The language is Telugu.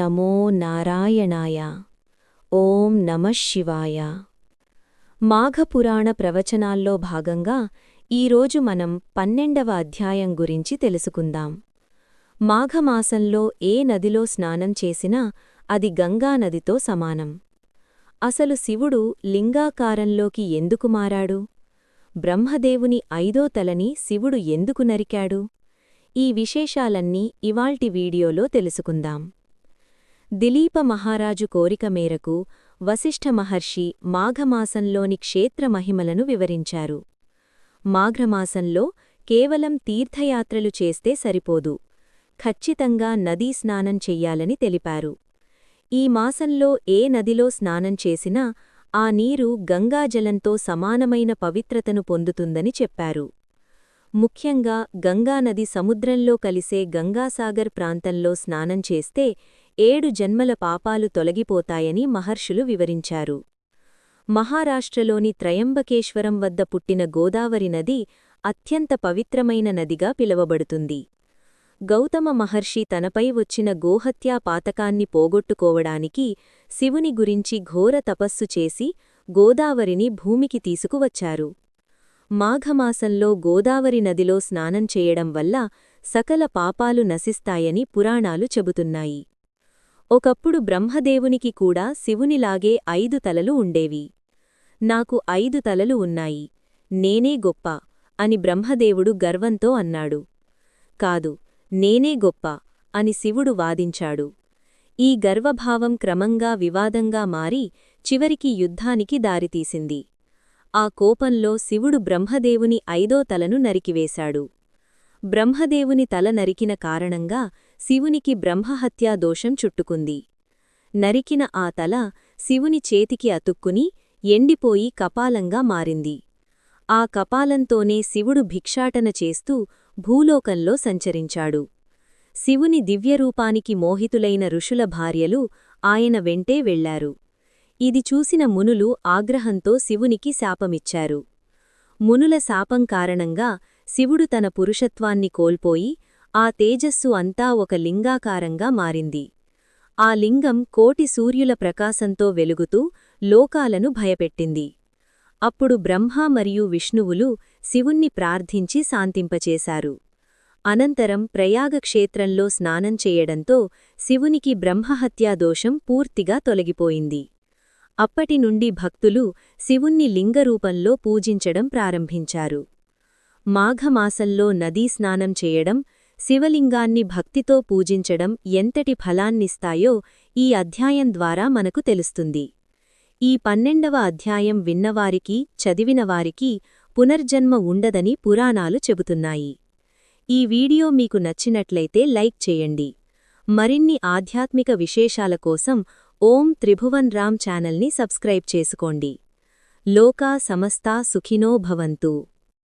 నమో నారాయణాయ. ఓం నమశివాయ మాఘపురాణ ప్రవచనాల్లో భాగంగా ఈరోజు మనం పన్నెండవ అధ్యాయం గురించి తెలుసుకుందాం. మాఘమాసంలో ఏ నదిలో స్నానం చేసినా అది గంగా నదితో సమానం. అసలు శివుడు లింగాకారంలోకి ఎందుకు మారాడు? బ్రహ్మదేవుని ఐదో తలని శివుడు ఎందుకు నరికాడు? ఈ విశేషాలన్నీ ఇవాల్టి వీడియోలో తెలుసుకుందాం. దిలీప మహారాజు కోరిక మేరకు వశిష్ఠ మహర్షి మాఘమాసంలోని క్షేత్ర మహిమలను వివరించారు. మాఘమాసంలో కేవలం తీర్థయాత్రలు చేస్తే సరిపోదు. ఖచ్చితంగా నదీ స్నానం చెయ్యాలని తెలిపారు. ఈ మాసంలో ఏ నదిలో స్నానం చేసినా ఆ నీరు గంగాజలంతో సమానమైన పవిత్రతను పొందుతుందని చెప్పారు. ముఖ్యంగా గంగానది సముద్రంలో కలిసే గంగాసాగర్ ప్రాంతంలో స్నానం చేస్తే ఏడు జన్మల పాపాలు తొలగిపోతాయని మహర్షులు వివరించారు. మహారాష్ట్రలోని త్రయంబకేశ్వరం వద్ద పుట్టిన గోదావరి నది అత్యంత పవిత్రమైన నదిగా పిలువబడుతుంది. గౌతమ మహర్షి తనపై వచ్చిన గోహత్యా పాతకాన్ని పోగొట్టుకోవడానికి శివుని గురించి ఘోర తపస్సు చేసి గోదావరిని భూమికి తీసుకువచ్చారు. మాఘమాసంలో గోదావరి నదిలో స్నానం చేయడం వల్ల సకల పాపాలు నశిస్తాయని పురాణాలు చెబుతున్నాయి. ఒకప్పుడు బ్రహ్మదేవునికి కూడా శివునిలాగే ఐదు తలలు ఉండేవి. నాకు ఐదు తలలు ఉన్నాయి. నేనే గొప్ప అని బ్రహ్మదేవుడు గర్వంతో అన్నాడు. కాదు నేనే గొప్ప అని శివుడు వాదించాడు. ఈ గర్వభావం క్రమంగా వివాదంగా మారి చివరికి యుద్ధానికి దారితీసింది. ఆ కోపంలో శివుడు బ్రహ్మదేవుని ఐదో తలను నరికివేశాడు. బ్రహ్మదేవుని తల నరికిన కారణంగా శివునికి బ్రహ్మహత్యా దోషం చుట్టుకుంది. నరికిన ఆ తల శివుని చేతికి అతుక్కుని ఎండిపోయి కపాలంగా మారింది. ఆ కపాలంతోనే శివుడు భిక్షాటన చేస్తూ భూలోకంలో సంచరించాడు. శివుని దివ్యరూపానికి మోహితులైన ఋషుల భార్యలు ఆయన వెంటే వెళ్ళారు ఇది చూసిన మునులు ఆగ్రహంతో శివునికి శాపమిచ్చారు. మునుల శాపం కారణంగా శివుడు తన పురుషత్వాన్ని కోల్పోయి ఆ తేజస్సు అంతా ఒక లింగాకారంగా మారింది. ఆ లింగం కోటి సూర్యుల ప్రకాశంతో వెలుగుతూ లోకాలను భయపెట్టింది. అప్పుడు బ్రహ్మ మరియు విష్ణువులు శివుణ్ణి ప్రార్థించి శాంతింపచేశారు. అనంతరం ప్రయాగక్షేత్రంలో స్నానం చేయడంతో శివునికి బ్రహ్మహత్యాదోషం పూర్తిగా తొలగిపోయింది. అప్పటి నుండి భక్తులు శివుణ్ణి లింగరూపంలో పూజించడం ప్రారంభించారు. మాఘమాసంలో నదీ స్నానం చేయడం శివలింగాన్ని భక్తితో పూజించడం ఎంతటి ఫలాన్నిస్తాయో ఈ అధ్యాయం ద్వారా మనకు తెలుస్తుంది. ఈ పన్నెండవ అధ్యాయం విన్నవారికి చదివినవారికి పునర్జన్మ ఉండదని పురాణాలు చెబుతున్నాయి. ఈ వీడియో మీకు నచ్చినట్లయితే లైక్ చేయండి. మరిన్ని ఆధ్యాత్మిక విశేషాల కోసం ఓం త్రిభువన్ రామ్ ఛానల్ని సబ్స్క్రైబ్ చేసుకోండి. లోకా సమస్తా సుఖినో భవంతు.